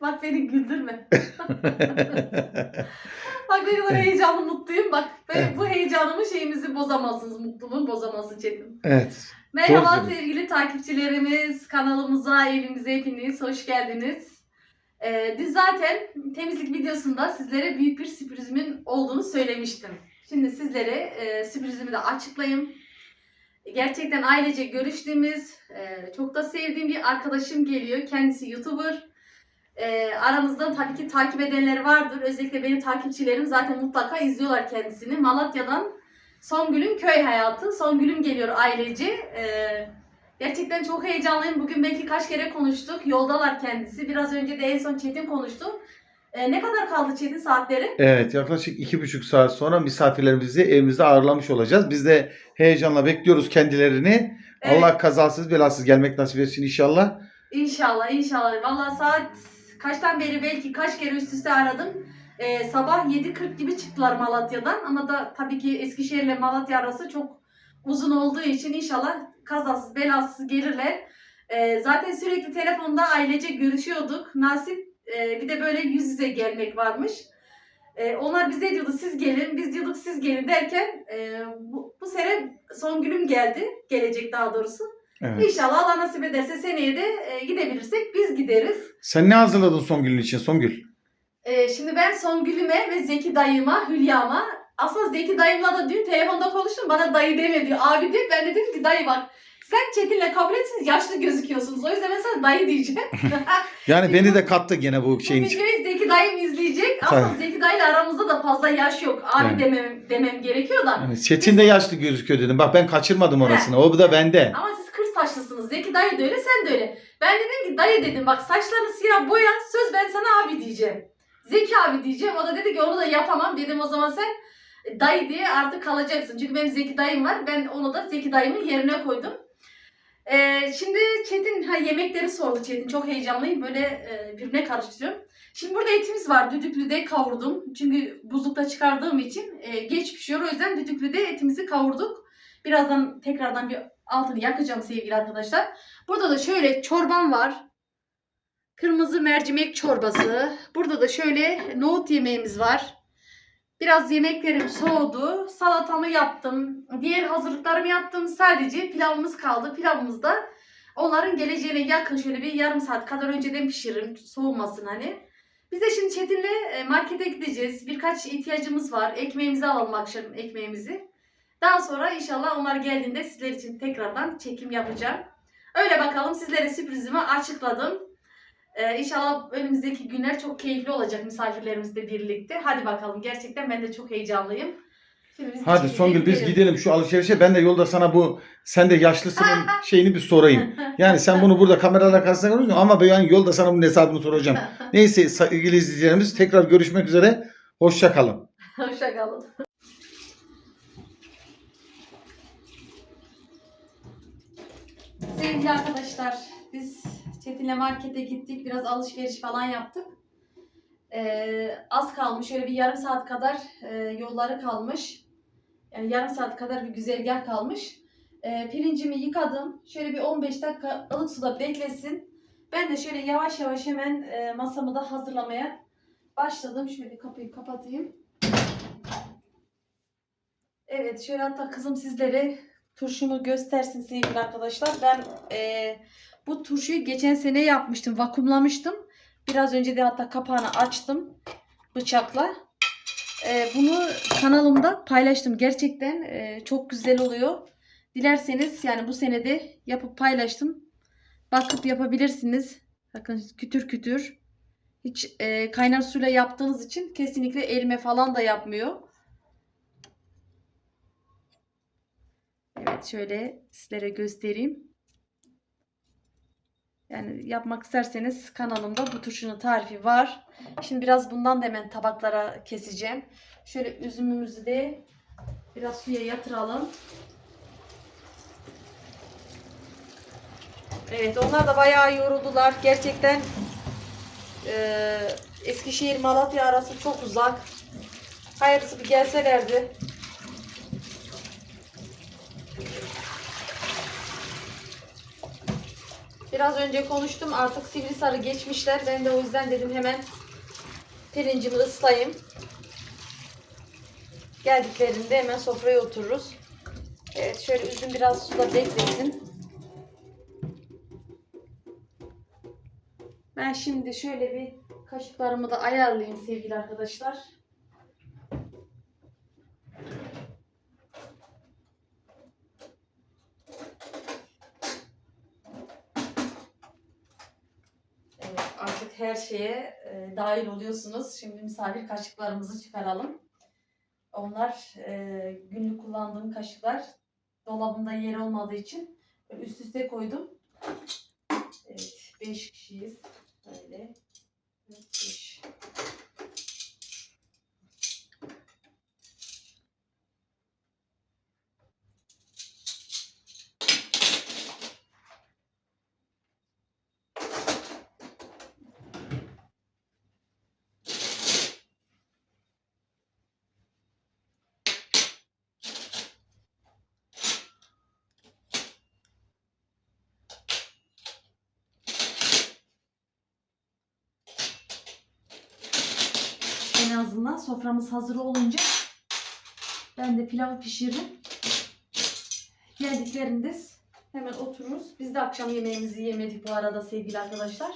Bak beni güldürme. Bak ne kadar heyecanlı mutluyum. Bak ben, bu heyecanımı şeyimizi bozamazsınız. Mutluluğumu bozamazsın Çetin. evet. Merhaba Doğru sevgili takipçilerimiz. Kanalımıza, evimize hepiniz hoş geldiniz. Ee, dün zaten temizlik videosunda sizlere büyük bir sürprizimin olduğunu söylemiştim. Şimdi sizlere e, sürprizimi de açıklayayım. Gerçekten ailece görüştüğümüz, e, çok da sevdiğim bir arkadaşım geliyor. Kendisi YouTuber. E, aranızda tabii ki takip edenler vardır. Özellikle benim takipçilerim zaten mutlaka izliyorlar kendisini. Malatya'dan Songül'ün köy hayatı. Songül'üm geliyor ailece. Ee, gerçekten çok heyecanlıyım. Bugün belki kaç kere konuştuk. Yoldalar kendisi. Biraz önce de en son Çetin konuştu. Ee, ne kadar kaldı Çetin saatleri? Evet yaklaşık iki buçuk saat sonra misafirlerimizi evimizde ağırlamış olacağız. Biz de heyecanla bekliyoruz kendilerini. Evet. Allah kazasız belasız gelmek nasip etsin inşallah. İnşallah inşallah. Valla saat kaçtan beri belki kaç kere üst üste aradım. Ee, sabah 7.40 gibi çıktılar Malatya'dan. Ama da tabii ki Eskişehir ile Malatya arası çok uzun olduğu için inşallah kazasız belasız gelirler. Ee, zaten sürekli telefonda ailece görüşüyorduk. Nasip e, bir de böyle yüz yüze gelmek varmış. Ee, onlar bize diyordu siz gelin, biz diyorduk siz gelin derken e, bu, bu sene son günüm geldi. Gelecek daha doğrusu. Evet. İnşallah Allah nasip ederse seneye de e, gidebilirsek biz gideriz. Sen ne hazırladın Songül'ün için Songül? E, şimdi ben Songül'üme ve Zeki dayıma, Hülya'ma aslında Zeki dayımla da dün telefonda konuştum. Bana dayı deme diyor. Abi diyor. Ben de dedim ki dayı bak sen Çetin'le kabul etsiniz yaşlı gözüküyorsunuz. O yüzden ben sana dayı diyeceğim. Yani beni de kattı gene bu Bu şeyin için. videoyu Zeki dayım izleyecek. Aslında Tabii. Zeki dayıyla aramızda da fazla yaş yok. Abi Evet. demem, demem gerekiyor da. Yani Çetin de yaşlı gözüküyor dedim. Bak ben kaçırmadım orasını. O da bende. Ama siz saçlısınız. Zeki dayı da öyle, sen de öyle. Ben dedim ki dayı dedim bak saçlarını siyah boya söz ben sana abi diyeceğim. Zeki abi diyeceğim. O da dedi ki onu da yapamam. Dedim o zaman sen e, dayı diye artık kalacaksın. Çünkü benim Zeki dayım var. Ben onu da Zeki dayımın yerine koydum. Ee, şimdi Çetin ha, yemekleri sordu Çetin. Çok heyecanlıyım. Böyle e, birbirine karıştırıyorum. Şimdi burada etimiz var. Düdüklüde kavurdum. Çünkü buzlukta çıkardığım için e, geç pişiyor. O yüzden düdüklüde etimizi kavurduk. Birazdan tekrardan bir altını yakacağım sevgili arkadaşlar. Burada da şöyle çorbam var. Kırmızı mercimek çorbası. Burada da şöyle nohut yemeğimiz var. Biraz yemeklerim soğudu. Salatamı yaptım. Diğer hazırlıklarımı yaptım. Sadece pilavımız kaldı. Pilavımız da onların geleceğine yakın şöyle bir yarım saat kadar önceden pişiririm. Soğumasın hani. Biz de şimdi Çetin'le e, markete gideceğiz. Birkaç ihtiyacımız var. Ekmeğimizi alalım akşam ekmeğimizi. Daha sonra inşallah onlar geldiğinde sizler için tekrardan çekim yapacağım. Öyle bakalım sizlere sürprizimi açıkladım. Ee, inşallah önümüzdeki günler çok keyifli olacak misafirlerimizle birlikte. Hadi bakalım gerçekten ben de çok heyecanlıyım. Şimdi biz Hadi Songül biz gidelim. gidelim şu alışverişe. Ben de yolda sana bu sen de yaşlısının şeyini bir sorayım. Yani sen bunu burada kameralar karşısında görüyorsun ama ben yani yolda sana bunun hesabını soracağım. Neyse sevgili izleyicilerimiz tekrar görüşmek üzere. Hoşça kalın. Hoşçakalın. Sevgili arkadaşlar, biz Çetin'le markete gittik. Biraz alışveriş falan yaptık. Ee, az kalmış. Şöyle bir yarım saat kadar e, yolları kalmış. Yani yarım saat kadar bir güzergah kalmış. Ee, pirincimi yıkadım. Şöyle bir 15 dakika ılık suda beklesin. Ben de şöyle yavaş yavaş hemen e, masamı da hazırlamaya başladım. Şöyle kapıyı kapatayım. Evet şöyle hatta kızım sizlere turşumu göstersin sevgili arkadaşlar. Ben eee, bu turşuyu geçen sene yapmıştım. Vakumlamıştım. Biraz önce de hatta kapağını açtım bıçakla. Eee, bunu kanalımda paylaştım. Gerçekten eee, çok güzel oluyor. Dilerseniz yani bu senede yapıp paylaştım. Bakıp yapabilirsiniz. Bakın kütür kütür. Hiç eee, kaynar suyla yaptığınız için kesinlikle elime falan da yapmıyor. Şöyle sizlere göstereyim. Yani yapmak isterseniz kanalımda bu turşunun tarifi var. Şimdi biraz bundan da hemen tabaklara keseceğim. Şöyle üzümümüzü de biraz suya yatıralım. Evet onlar da bayağı yoruldular. Gerçekten eee Eskişehir Malatya arası çok uzak. Hayırlısı bir gelselerdi. Biraz önce konuştum artık Sivrisar'ı geçmişler. Ben de o yüzden dedim hemen pirincimi ıslayayım. Geldiklerinde hemen sofraya otururuz. Evet şöyle üzüm biraz suda beklesin. Ben şimdi şöyle bir kaşıklarımı da ayarlayayım sevgili arkadaşlar. Evet, her şeye e, dahil oluyorsunuz. Şimdi misafir kaşıklarımızı çıkaralım. Onlar e, günlük kullandığım kaşıklar. Dolabımda yer olmadığı için üst üste koydum. Evet, 5 kişiyiz. Böyle. 5. En azından soframız hazır olunca ben de pilavı pişiririm. Geldiklerinde hemen otururuz. Biz de akşam yemeğimizi yemedik bu arada sevgili arkadaşlar.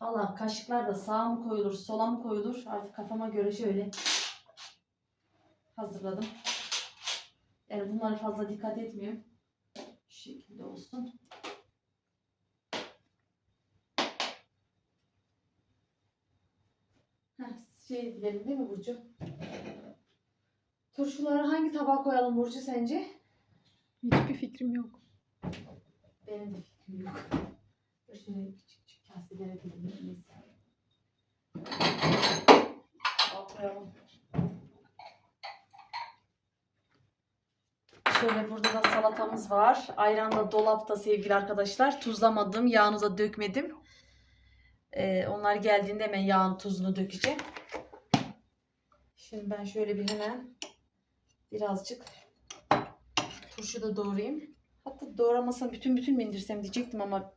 Valla kaşıklar da sağa mı koyulur, sola mı koyulur? Artık kafama göre şöyle hazırladım. Yani bunlara fazla dikkat etmiyorum. Şu şekilde olsun. Şey diyelim değil mi Burcu? Turşuları hangi tabağa koyalım Burcu sence? Hiçbir fikrim yok. Benim de fikrim yok. Dur şöyle küçük küçük kaselere. Al koyalım. Şöyle burada da salatamız var. Ayran da dolapta sevgili arkadaşlar. Tuzlamadım. Yağını da dökmedim. Ee, onlar geldiğinde hemen yağın tuzunu dökeceğim. Şimdi ben şöyle bir hemen birazcık turşu da doğrayayım. Hatta doğramasam bütün bütün mi indirsem diyecektim ama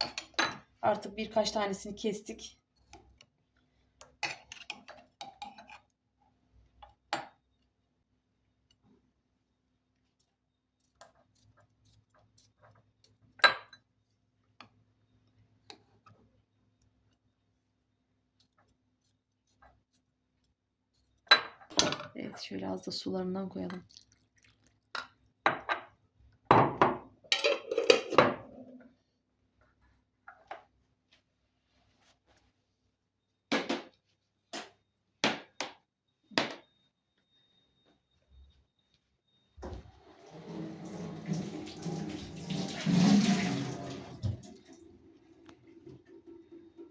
artık birkaç tanesini kestik. Evet şöyle az da sularından koyalım.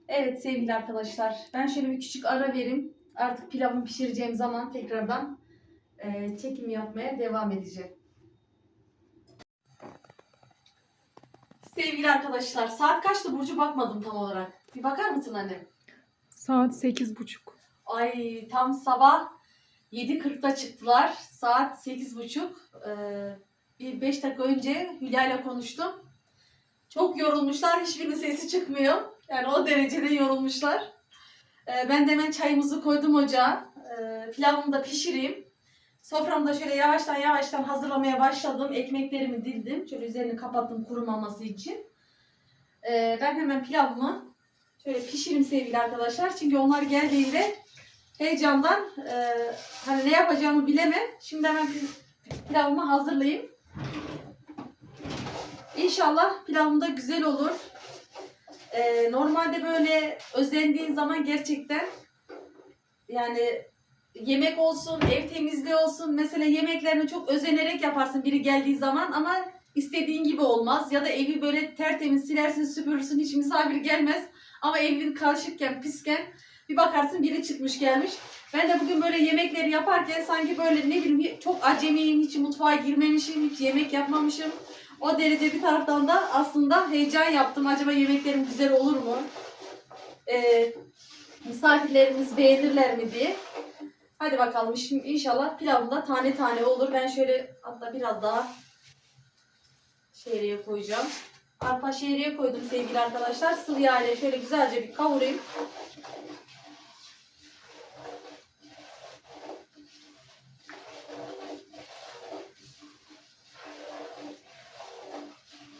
Evet sevgili arkadaşlar ben şöyle bir küçük ara vereyim. Artık pilavımı pişireceğim zaman tekrardan e, çekim yapmaya devam edeceğim. Sevgili arkadaşlar saat kaçtı Burcu bakmadım tam olarak. Bir bakar mısın annem? Saat sekiz buçuk. Ay tam sabah 7.40'da çıktılar. Saat 8.30. Ee, bir 5 dakika önce Hülya ile konuştum. Çok yorulmuşlar. Hiçbirinin sesi çıkmıyor. Yani o derecede yorulmuşlar. Ee, ben de hemen çayımızı koydum ocağa. Ee, pilavımı da pişireyim. Soframı da şöyle yavaştan yavaştan hazırlamaya başladım. Ekmeklerimi dildim. Şöyle üzerini kapattım kurumaması için. Ee, ben hemen pilavımı şöyle pişireyim sevgili arkadaşlar. Çünkü onlar geldiğinde heyecandan e, hani ne yapacağımı bilemem. Şimdi hemen pi- pilavımı hazırlayayım. İnşallah pilavım da güzel olur. E, normalde böyle özendiğin zaman gerçekten yani yemek olsun, ev temizliği olsun. Mesela yemeklerini çok özenerek yaparsın biri geldiği zaman ama istediğin gibi olmaz. Ya da evi böyle tertemiz silersin, süpürürsün, hiç misafir gelmez. Ama evin karışıkken, pisken bir bakarsın biri çıkmış gelmiş. Ben de bugün böyle yemekleri yaparken sanki böyle ne bileyim çok acemiyim, hiç mutfağa girmemişim, hiç yemek yapmamışım. O derece bir taraftan da aslında heyecan yaptım. Acaba yemeklerim güzel olur mu? Ee, misafirlerimiz beğenirler mi diye. Hadi bakalım şimdi inşallah pilavım da tane tane olur. Ben şöyle hatta biraz daha şehriyeye koyacağım. Arpa şehriyeye koydum sevgili arkadaşlar. Sıvı yağ ile şöyle güzelce bir kavurayım.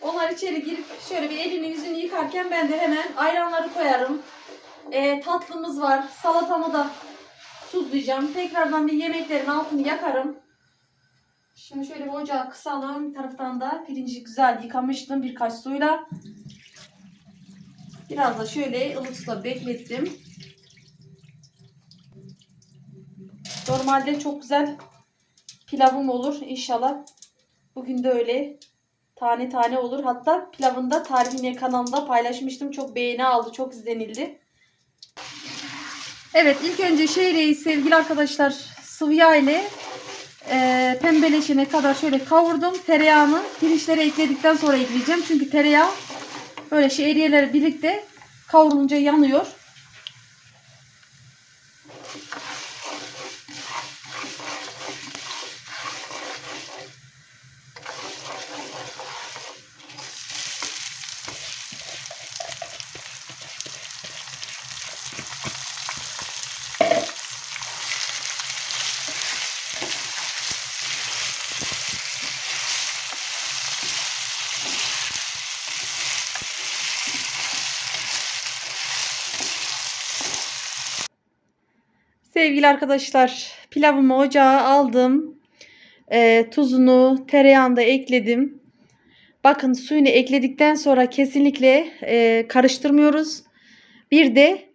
Onlar içeri girip şöyle bir elini yüzünü yıkarken ben de hemen ayranları koyarım. Ee, tatlımız var. Salatamı da tuzlayacağım. Tekrardan bir yemeklerin altını yakarım. Şimdi şöyle bir ocağı kısalım. Bir taraftan da pirinci güzel yıkamıştım birkaç suyla. Biraz da şöyle ılık suda beklettim. Normalde çok güzel pilavım olur inşallah. Bugün de öyle tane tane olur. Hatta pilavında tarifini kanalında paylaşmıştım. Çok beğeni aldı, çok izlenildi. Evet ilk önce şehriyeyi sevgili arkadaşlar sıvı yağ ile e, pembeleşene kadar şöyle kavurdum. Tereyağını pirinçlere ekledikten sonra ekleyeceğim. Çünkü tereyağı böyle şehriyeler birlikte kavrulunca yanıyor. Sevgili arkadaşlar pilavımı ocağa aldım. Ee, tuzunu tereyağını da ekledim. Bakın suyunu ekledikten sonra kesinlikle e, karıştırmıyoruz. Bir de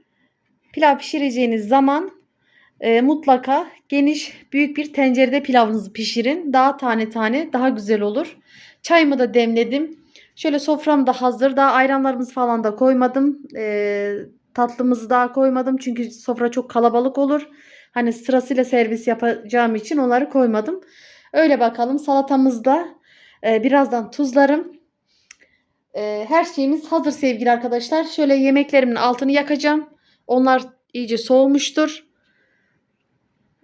pilav pişireceğiniz zaman e, mutlaka geniş büyük bir tencerede pilavınızı pişirin. Daha tane tane daha güzel olur. Çayımı da demledim. Şöyle sofram da hazır. Daha ayranlarımız falan da koymadım. E, tatlımızı daha koymadım. Çünkü sofra çok kalabalık olur. Hani sırasıyla servis yapacağım için onları koymadım. Öyle bakalım. Salatamızda e, birazdan tuzlarım. E, her şeyimiz hazır sevgili arkadaşlar. Şöyle yemeklerimin altını yakacağım. Onlar iyice soğumuştur.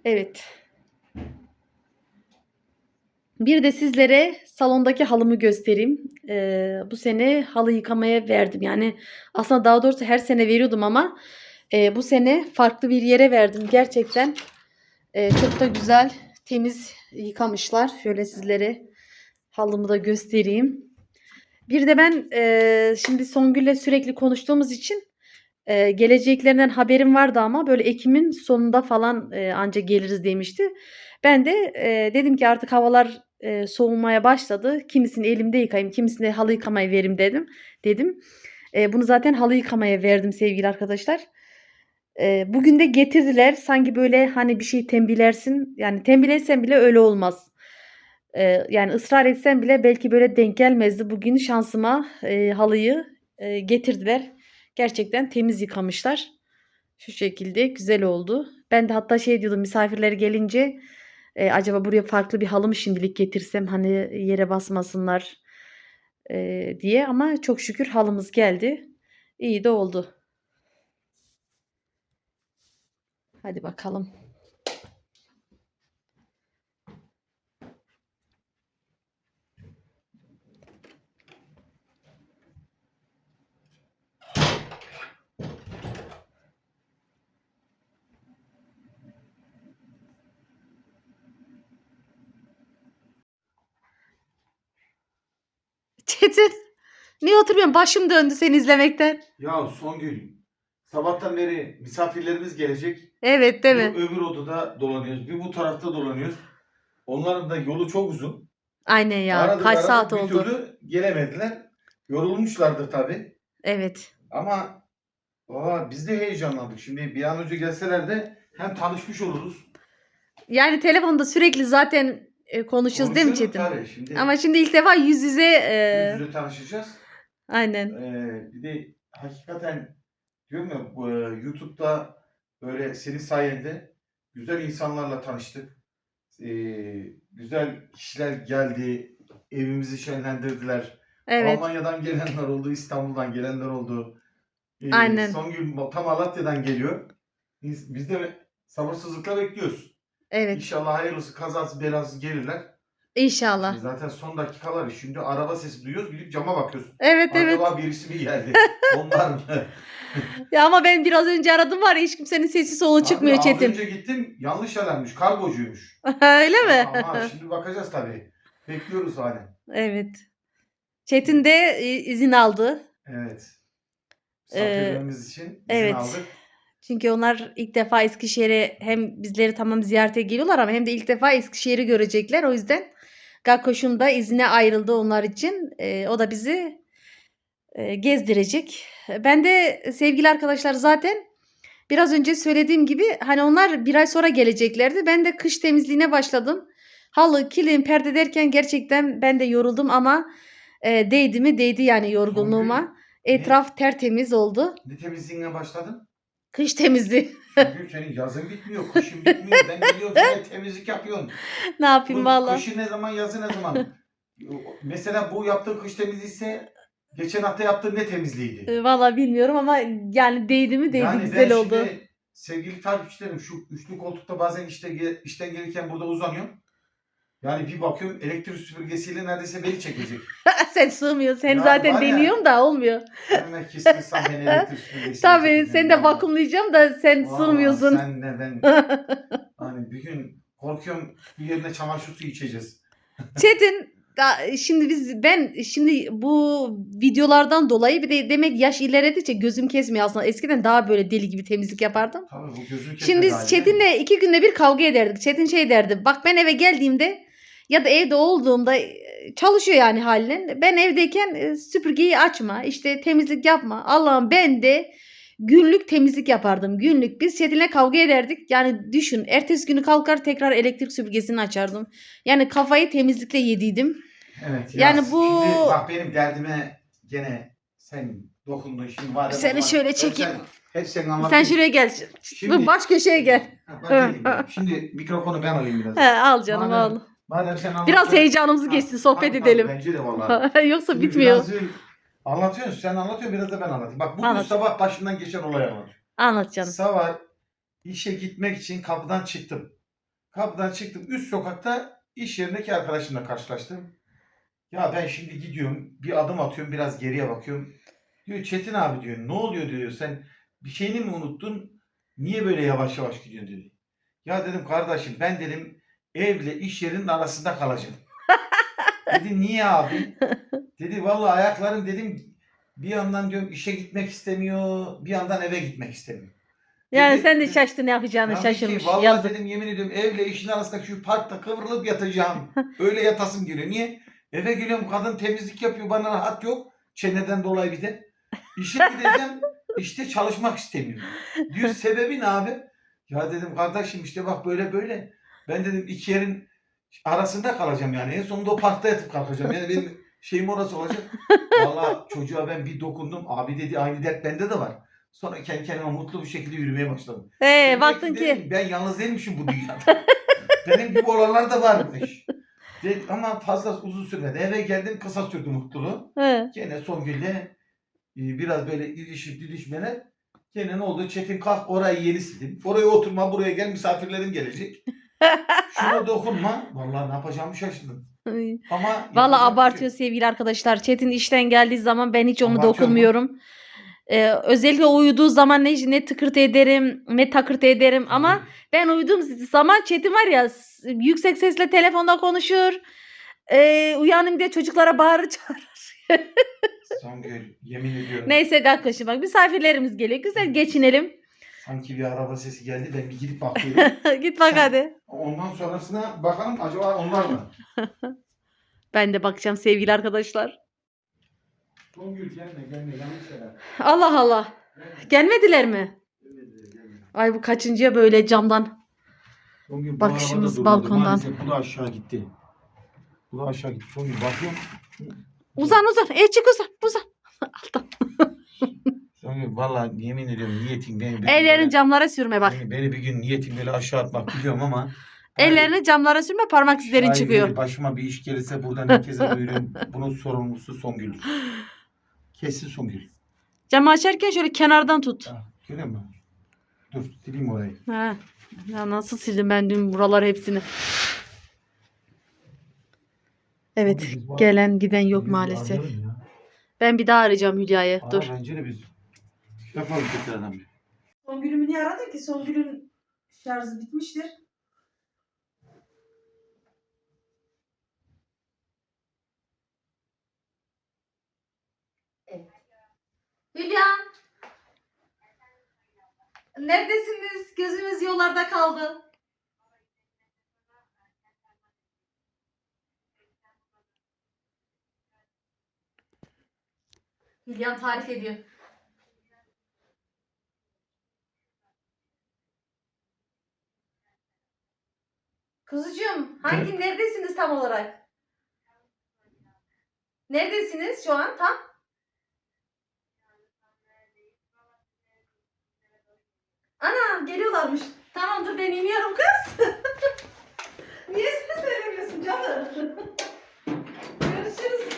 Evet. Bir de sizlere salondaki halımı göstereyim. Ee, bu sene halı yıkamaya verdim. Yani aslında daha doğrusu her sene veriyordum ama e, bu sene farklı bir yere verdim. Gerçekten e, çok da güzel, temiz yıkamışlar. Şöyle sizlere halımı da göstereyim. Bir de ben e, şimdi Songül'le sürekli konuştuğumuz için e, geleceklerinden haberim vardı ama böyle Ekim'in sonunda falan e, anca geliriz demişti. Ben de e, dedim ki artık havalar e, soğumaya başladı. Kimisini elimde yıkayayım, kimisini halı yıkamaya verim dedim. Dedim. E, bunu zaten halı yıkamaya verdim sevgili arkadaşlar. E, bugün de getirdiler. Sanki böyle hani bir şey tembihlersin. Yani tembihlersen bile öyle olmaz. E, yani ısrar etsen bile belki böyle denk gelmezdi. Bugün şansıma e, halıyı e, getirdiler. Gerçekten temiz yıkamışlar. Şu şekilde güzel oldu. Ben de hatta şey diyordum misafirler gelince e, acaba buraya farklı bir halı mı şimdilik getirsem hani yere basmasınlar e, diye ama çok şükür halımız geldi. İyi de oldu. Hadi bakalım. Çetin. Niye oturuyorsun? Başım döndü seni izlemekten. Ya Songül, sabahtan beri misafirlerimiz gelecek. Evet değil mi? Bir öbür odada dolanıyoruz. Bir bu tarafta dolanıyoruz. Onların da yolu çok uzun. Aynen ya. Aradık, Kaç aradık, saat bir oldu? türlü gelemediler. Yorulmuşlardır tabii. Evet. Ama valla biz de heyecanlandık. Şimdi bir an önce gelseler de hem tanışmış oluruz. Yani telefonda sürekli zaten e, konuşuyoruz değil mi Çetin? Tabii şimdi Ama şimdi ilk defa yüz yüze e, yüz yüze tanışacağız. aynen. Ee, bir de hakikaten diyorum ya bu, e, YouTube'da böyle senin sayende güzel insanlarla tanıştık. Ee, güzel kişiler geldi. Evimizi şenlendirdiler. Evet. Almanya'dan gelenler oldu, İstanbul'dan gelenler oldu. Ee, Aynen. Son gün tam Malatya'dan geliyor. Biz, biz de sabırsızlıkla bekliyoruz. Evet. İnşallah hayırlısı kazası belasız gelirler. İnşallah. Zaten son dakikalar. Şimdi araba sesi duyuyoruz. Gidip cama bakıyoruz. Evet evet. Acaba birisi mi geldi? Onlar mı? Ya ama ben biraz önce aradım var ya hiç kimsenin sesi solu çıkmıyor Abi, Çetin. Az önce gittim. Yanlış alarmış. Kargocuymuş. Öyle mi? Ama şimdi bakacağız tabii. Bekliyoruz halen. Evet. Çetin de e, izin aldı. Evet. Ee, Misafirlerimiz için izin evet. aldık. Çünkü onlar ilk defa Eskişehir'e hem bizleri tamam ziyarete geliyorlar ama hem de ilk defa Eskişehir'i görecekler. O yüzden Gakkoş'un da izine ayrıldı onlar için. Ee, o da bizi e, gezdirecek. Ben de sevgili arkadaşlar zaten biraz önce söylediğim gibi hani onlar bir ay sonra geleceklerdi. Ben de kış temizliğine başladım. Halı, kilim, perde derken gerçekten ben de yoruldum ama e, değdi mi değdi yani yorgunluğuma. Etraf tertemiz oldu. Ne temizliğine başladın? Kış temizliği. Çünkü senin yazın bitmiyor, kışın bitmiyor. Ben geliyorum sen temizlik yapıyorsun. ne yapayım Bu valla. Kışı ne zaman, yazı ne zaman? Mesela bu yaptığın kış temizliği ise geçen hafta yaptığın ne temizliğiydi? Ee, Valla bilmiyorum ama yani değdi mi değdi yani güzel ben oldu. şimdi sevgili takipçilerim şu üçlü koltukta bazen işte ge- işten gelirken burada uzanıyorum. Yani bir bakıyorum elektrik süpürgesiyle neredeyse beni çekecek. sen sığmıyorsun. Sen Ya zaten var ya- deniyorum da olmuyor. Hemen kestirsem beni elektrik süpürgesiyle Tabii çekecek. seni de vakumlayacağım da sen Aa, sığmıyorsun. Sen de ben. hani bir gün korkuyorum bir yerine çamaşır suyu içeceğiz. Çetin da- şimdi biz ben şimdi bu videolardan dolayı bir de demek yaş ilerledikçe gözüm kesmiyor aslında. Eskiden daha böyle deli gibi temizlik yapardım. Tabii bu gözünü kesme Şimdi biz Çetin'le iki günde bir kavga ederdik. Çetin şey derdi. Bak ben eve geldiğimde ya da evde olduğumda e, çalışıyor yani halinden. Ben evdeyken e, süpürgeyi açma. işte temizlik yapma. Allah'ım ben de günlük temizlik yapardım. Günlük. Biz Çetin'le kavga ederdik. Yani düşün. Ertesi günü kalkar tekrar elektrik süpürgesini açardım. Yani kafayı temizlikle yediydim. Evet. Yani ya bu- Şimdi bak benim derdime gene sen dokundun şimdi var. Seni bak, şöyle çekeyim. Sen, hep sen Sen anlatıyorsun. şuraya gel. Şimdi- Baş köşeye gel. Ha, bak. Şimdi mikrofonu ben alayım biraz. He, al canım Madem- al. Madem sen anlat. Biraz heyecanımızı geçsin. Sohbet Tabii, edelim. Bence de vallahi. Yoksa Şimdi bitmiyor. Anlatıyorsun sen anlatıyorsun biraz da ben anlatayım. Bak bugün Anlat. sabah başından geçen olayı anlatıyorum. Anlat canım. Sabah işe gitmek için kapıdan çıktım. Kapıdan çıktım. Üst sokakta iş yerindeki arkadaşımla karşılaştım. Ya ben şimdi gidiyorum. Bir adım atıyorum. Biraz geriye bakıyorum. Diyor Çetin abi diyor. Ne oluyor diyor. Sen bir şeyini mi unuttun? Niye böyle yavaş yavaş gidiyorsun dedi. Ya dedim kardeşim ben dedim evle iş yerinin arasında kalacağım. dedi niye abi? Dedi vallahi ayaklarım dedim bir yandan diyorum işe gitmek istemiyor. Bir yandan eve gitmek istemiyor. Yani Dedi- sen de şaştın ne yapacağını şaşırmış. Ki, vallahi Yazık. dedim yemin ediyorum evle işin arasındaki şu parkta kıvrılıp yatacağım. Öyle yatasım geliyor. Niye? Eve geliyorum kadın temizlik yapıyor bana rahat yok. Çeneden dolayı bir de. İşe gideceğim işte çalışmak istemiyorum. Diyor sebebi ne abi? Ya dedim kardeşim işte bak böyle böyle. Ben dedim iki yerin arasında kalacağım yani. En sonunda o parkta yatıp kalkacağım. Yani benim şeyim orası olacak. Vallahi çocuğa ben bir dokundum. Abi dedi aynı dert bende de var. Sonra kendi kendime mutlu bir şekilde yürümeye başladım. Ee, baktın ki dedim, ben yalnız değilmişim bu dünyada. Benim gibi olanlar da varmış. De, ama fazla uzun sürmedi. Eve geldim kısa sürdü mutluluğu. He. Gene Songül'le e, biraz böyle ilişip didişmeler. Gene ne oldu? Çetin kalk orayı yeni sildim. Oraya oturma buraya gel misafirlerim gelecek. Şuna dokunma. Vallahi ne yapacağımı şaşırdım. Ama Valla yapacak abartıyor bir şey sevgili arkadaşlar. Çetin işten geldiği zaman ben hiç onu Abartıyor mu? dokunmuyorum. Ee, özellikle uyuduğu zaman ne, ne tıkırt ederim ne takırt ederim ama ben uyuduğum zaman Çetin var ya s- yüksek sesle telefonda konuşur. Ee, uyanayım diye çocuklara bağırır çağırır. Songül yemin ediyorum. Neyse Gakkoş'um bak misafirlerimiz geliyor. Güzel geçinelim. Sanki bir araba sesi geldi. Ben bir gidip bakıyorum. Git bak Sen- hadi. Ondan sonrasına bakalım acaba onlar mı? Ben de bakacağım sevgili arkadaşlar. Songül gelme gelme yanlış şeyler. Allah Allah. Gelmediler mi? Ay bu kaçıncıya böyle camdan. Songül bu Bakışımız arabada balkondan. Maalesef bu da aşağı gitti. Bu da aşağı gitti. Songül bakıyorum. Uzan uzan. E çık uzan uzan. Songül valla yemin ediyorum niyetin beni gün Ellerini böyle- camlara sürme bak. Beni, beni bir gün niyetin böyle aşağı atmak biliyorum ama Ellerini camlara sürme parmak izlerin çıkıyor. Başıma bir iş gelirse buradan herkese duyuruyorum. Bunun sorumlusu Songül. Kesin Songül. Camı açarken şöyle kenardan tut. Ha, Görüyor musun? Dur sileyim orayı. Ha. Ya nasıl sildim ben dün buraları hepsini. Evet gelen giden yok maalesef. ya. Ben bir daha arayacağım Hülya'yı. Aa, Dur. Bence de biz yapalım tekrardan bir. Songül'ümü niye aradın ki? Songül'ün şarjı bitmiştir. Evet. Hülya! Neredesiniz? Gözümüz yollarda kaldı. Hülya'm tarif ediyor. Kuzucuğum hangi neredesiniz tam olarak? Neredesiniz şu an tam? Ana geliyorlarmış. Tamam dur ben iniyorum kız. Niye sen söylemiyorsun canım? Görüşürüz.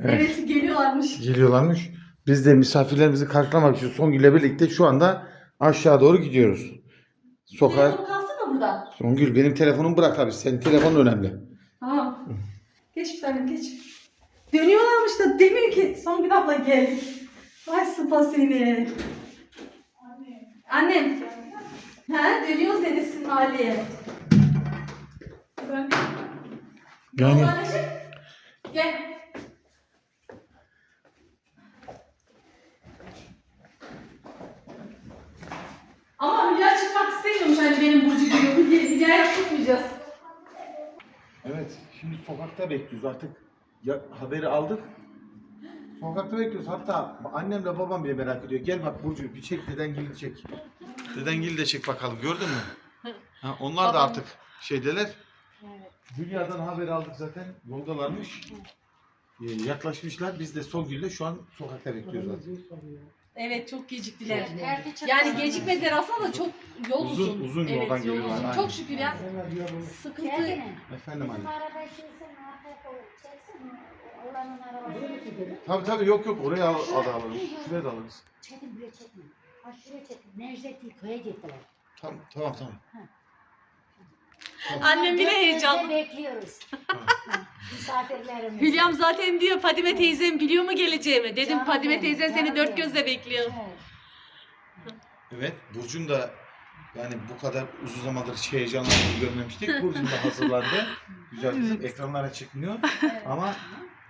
Evet. Evet. geliyorlarmış. Geliyorlarmış. Biz de misafirlerimizi karşılamak için Songül ile birlikte şu anda aşağı doğru gidiyoruz. Sokağa... Burada. Songül benim telefonumu bırak abi. Senin telefonun önemli. Tamam. Geç bir tanem geç. Dönüyorlarmış da demiyor ki son bir abla geldik. Vay sıpa seni. Annem. He dönüyoruz dedesin mahalleye. Ben... Yani Gel. Ama Hülya çıkmak istemiyormuş hani benim Burcu gibi. Hülya, Hülya'ya tutmayacağız. Evet, şimdi sokakta bekliyoruz artık. Ya, haberi aldık. Sokakta bekliyoruz. Hatta annemle babam bile merak ediyor. Gel bak Burcu bir çek dedengil'i çek. Dedengil'i de çek bakalım. Gördün mü? Ha, onlar da Babam. artık şeydeler. Hülya'dan haber aldık zaten. Yoldalarmış. Ee, yaklaşmışlar. Biz de Songül'le şu an sokakta bekliyoruz zaten. Evet çok geciktiler. Yani gecikmediler aslında da çok yol Uzun- uzun. uzun evet, yoldan yol geliyorlar, uzun. aynen. Çok şükür ya. Sıkıntı. Efendim Bizim anne. araba şeysen Tabii tabii yok yok oraya al, al, alırız. Şuraya da alırız. Çekin buraya çekme. Ha şuraya çekin. Necdet köye gittiler. Tamam tamam tamam. Annem bile Dört gözle heyecanlı. bekliyoruz. Misafirlerimiz. Hülyam zaten diyor Fadime teyzem biliyor mu geleceğimi? Dedim Canım Fadime benim, teyzen seni canım dört benim. gözle bekliyor. Evet. Evet, Burcu'nun da yani bu kadar uzun zamandır hiç heyecanlandığını görmemiştik. Burcu'nun da hazırlandı. Güzel kızım. Ekranlara çıkmıyor. Ama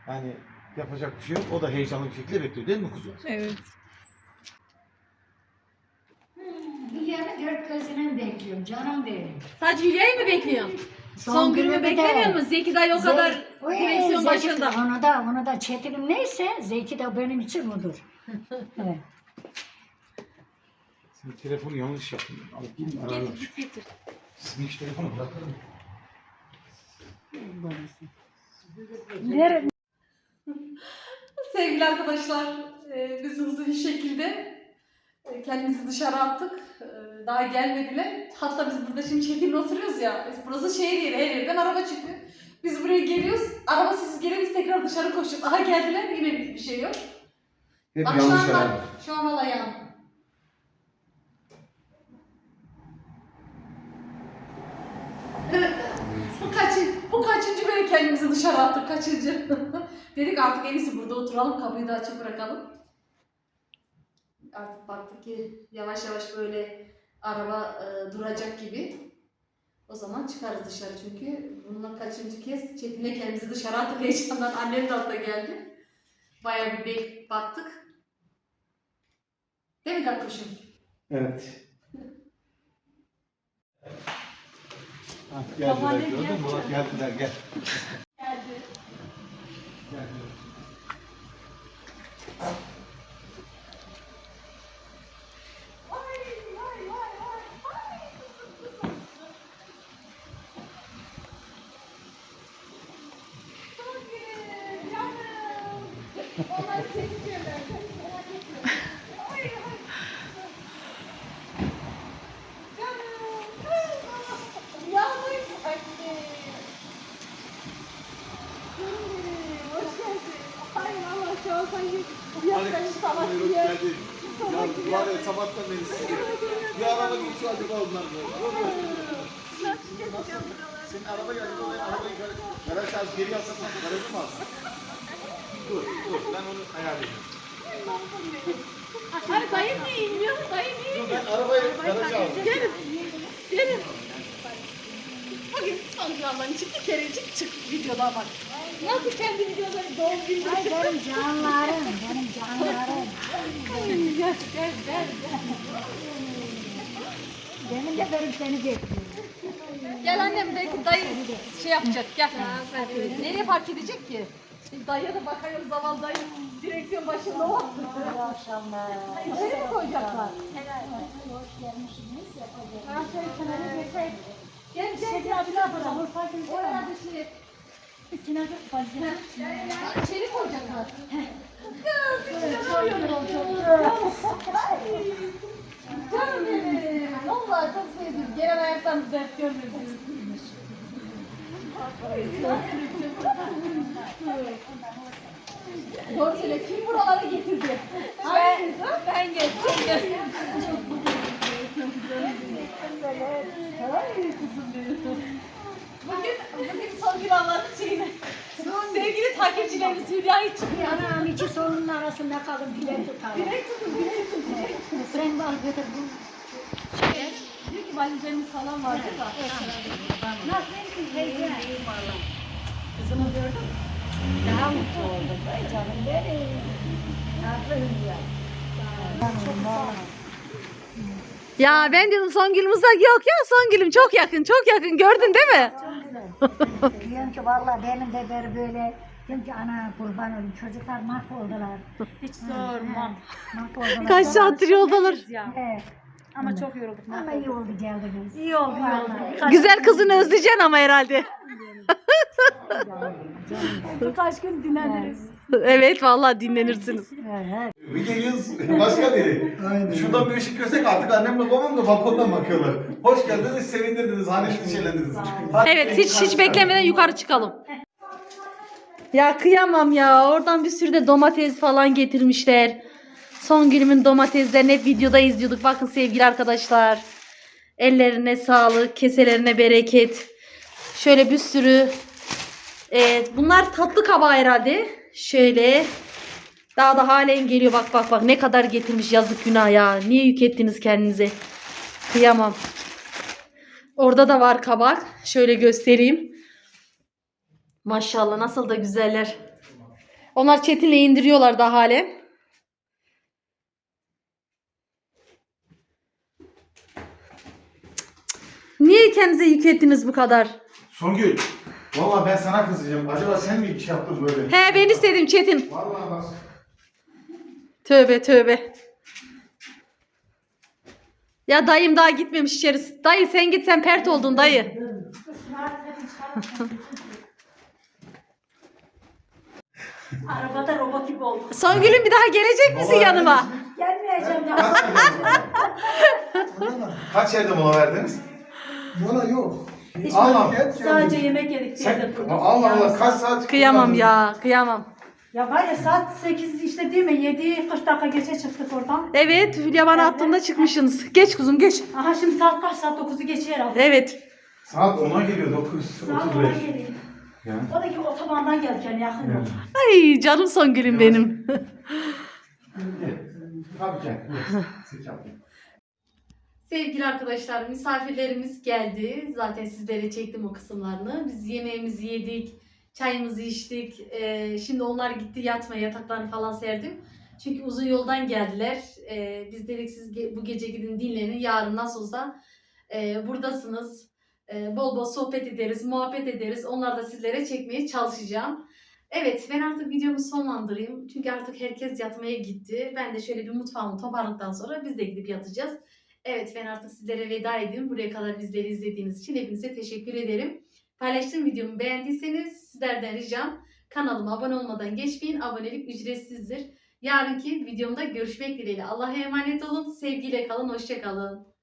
yani yapacak bir şey yok. O da heyecanlı bir şekilde bekliyor değil mi kuzum? Evet. Hülya'nın dört gözünü bekliyorum. Canım benim. Sadece Hülya'yı mı bekliyorsun? Son Songül'ü günümü beklemiyor musun? Zeki dayı o kadar Zey- Oy, direksiyon Zeki- başında. Onu da, onu da Çetin'im neyse Zeki de benim için budur. evet. Sen telefonu yanlış yaptın. Alıp gidin ararlar. Git getir. Sizin hiç telefonu bırakır mı? Nerede? Sevgili arkadaşlar, e, biz hızlı bir şekilde e, kendimizi dışarı attık. E, Daha gelmediler. Hatta biz burada şimdi Çetin'le oturuyoruz ya. Burası şehir yeri, her yerden araba çıkıyor. Biz buraya geliyoruz, araba sesi geliyor, biz tekrar dışarı koşuyoruz. Aha geldiler, yine bir, şey yok. Hep Bak şu yanlış an arar. var, şu an valla yandı. Bu kaçı, bu kaçıncı böyle kendimizi dışarı attık, kaçıncı? Dedik artık en iyisi burada oturalım, kapıyı da açık bırakalım. Artık baktık ki yavaş yavaş böyle araba e, duracak gibi. O zaman çıkarız dışarı çünkü bundan kaçıncı kez Çetin'le kendimizi dışarı attık heyecandan. Annem de altta geldi. Bayağı bir bek baktık. Değil mi Gakkuş'um? Evet. Geldiler gördün mü? Geldiler gel. Geldi. Geldiler. Vay vay vay vay vay. Çok iyi, canım. Onlar çekiyorlar, çok merak etme. Ay, ay. Canım, kız. Yavrum anne. Canım benim, hoş geldin. Ay valla şu an sanki bir yaklaşık salak bir yer. Ya var ya sabahtan beri sizi. Bir araba geçiyor acaba onlar böyle. senin araba geldi. Ben arabayı garaj az geri alsam garajı mı alsın? Dur dur ben onu ayarlayayım. Hani dayım niye inmiyor? Dayım niye Dur ben arabayı garaja aldım. Gelin. Gelin. İçin bir kerecik çık videoda bak. Nasıl kendi videoları doğum günü. Ay benim canlarım, benim canlarım. Gel gel gel. Benim de benim seni bekliyor. Gel annem belki dayı şey yapacak gel. Nereye park edecek ki? Dayıya da bakıyoruz zavallı dayı direksiyon başında o. Maşallah. İçeri mi koyacaklar? Gel gel gel bir daha bakalım. Oraya da şey. İçeri koyacaklar. Canım benim. Vallahi çok sevdim. Gelen ayaktan dert görmediniz. Doğru söyle. Kim buralara getirdi? Ben, ben getirdim. Bugün, bugün son gün Allah'ın şeyini. Sevgili takipçilerimiz Hülya'yı çıkıyor. Anam iki solunun arasında kalın bilek tutalım. Direkt tutun, direkt tutun. Sen bak götür bu. Diyor ki valizlerimiz falan vardı da. Nasılsın teyze? Kızımı gördün mü? Daha mutlu oldum. Ay canım benim. Aferin ya. Çok sağ ol. Ya ben dedim Songül uzak yok ya Songül'üm çok yakın çok yakın gördün değil mi? Diyorum ki vallahi demin de beri böyle diyorum ki ana kurban olayım çocuklar mahvoldular. Hiç sormam. Mahvoldular. Kaç saattir yoldalar. Ya. Evet. Ama çok yorulduk. Ama iyi oldu geldiniz. İyi oldu, iyi oldu. Birkaç, Güzel kızını özleyeceksin ama herhalde. Birkaç gün dinleniriz. evet vallahi dinlenirsiniz. Bir geliyoruz başka biri. Şuradan bir ışık görsek artık annemle babam da balkondan bakıyorlar. Hoş geldiniz, sevindirdiniz, hani şeylendiniz. Hadi Evet hiç hiç beklemeden yukarı çıkalım. Ya kıyamam ya. Oradan bir sürü de domates falan getirmişler. Son günümün domateslerini hep videoda izliyorduk. Bakın sevgili arkadaşlar. Ellerine sağlık, keselerine bereket. Şöyle bir sürü Evet, bunlar tatlı kabağı herhalde. Şöyle daha da halen geliyor. Bak bak bak ne kadar getirmiş yazık günah ya. Niye yük ettiniz kendinize? Kıyamam. Orada da var kabak. Şöyle göstereyim. Maşallah nasıl da güzeller. Onlar Çetin'le indiriyorlar da halen. Niye kendinize yük ettiniz bu kadar? Songül, valla ben sana kızacağım. Acaba sen mi iş yaptın böyle? He ben istedim Çetin. Vallahi bak. Tövbe tövbe. Ya dayım daha gitmemiş içeri. Dayı sen git sen pert oldun dayı. Arabada robot gibi olduk. Songül'ün bir daha gelecek misin Vallahi yanıma? Gelmeyeceğim ya. Kaç yerde mola verdiniz? Mola yok. Allah. Sadece yemek yedik Sen, durduk. Allah Allah kaç saat Kıyamam ya kıyamam. Ya var ya saat 8 işte değil mi? 7 40 dakika geçe çıktık oradan. Evet Hülya bana attığında çıkmışsınız. Geç kuzum geç. Aha şimdi saat kaç? Saat 9'u geçiyor herhalde. Evet. Saat 10'a geliyor 9.35. Saat 10'a geliyor. Ya. O da ki otobandan gelirken yakın yol. Ay canım Songül'üm benim. Tabii ki. Yapayım. Sevgili arkadaşlar misafirlerimiz geldi. Zaten sizlere çektim o kısımlarını. Biz yemeğimizi yedik, çayımızı içtik. Ee, şimdi onlar gitti yatmaya yataklarını falan serdim. Çünkü uzun yoldan geldiler. Ee, biz dedik siz bu gece gidin dinlenin. Yarın nasıl olsa e, buradasınız. E, bol bol sohbet ederiz, muhabbet ederiz. Onları da sizlere çekmeye çalışacağım. Evet ben artık videomu sonlandırayım. Çünkü artık herkes yatmaya gitti. Ben de şöyle bir mutfağımı toparladıktan sonra biz de gidip yatacağız. Evet ben artık sizlere veda edeyim. Buraya kadar bizleri izlediğiniz için hepinize teşekkür ederim. Paylaştığım videomu beğendiyseniz sizlerden ricam kanalıma abone olmadan geçmeyin. Abonelik ücretsizdir. Yarınki videomda görüşmek dileğiyle. Allah'a emanet olun. Sevgiyle kalın. Hoşça kalın.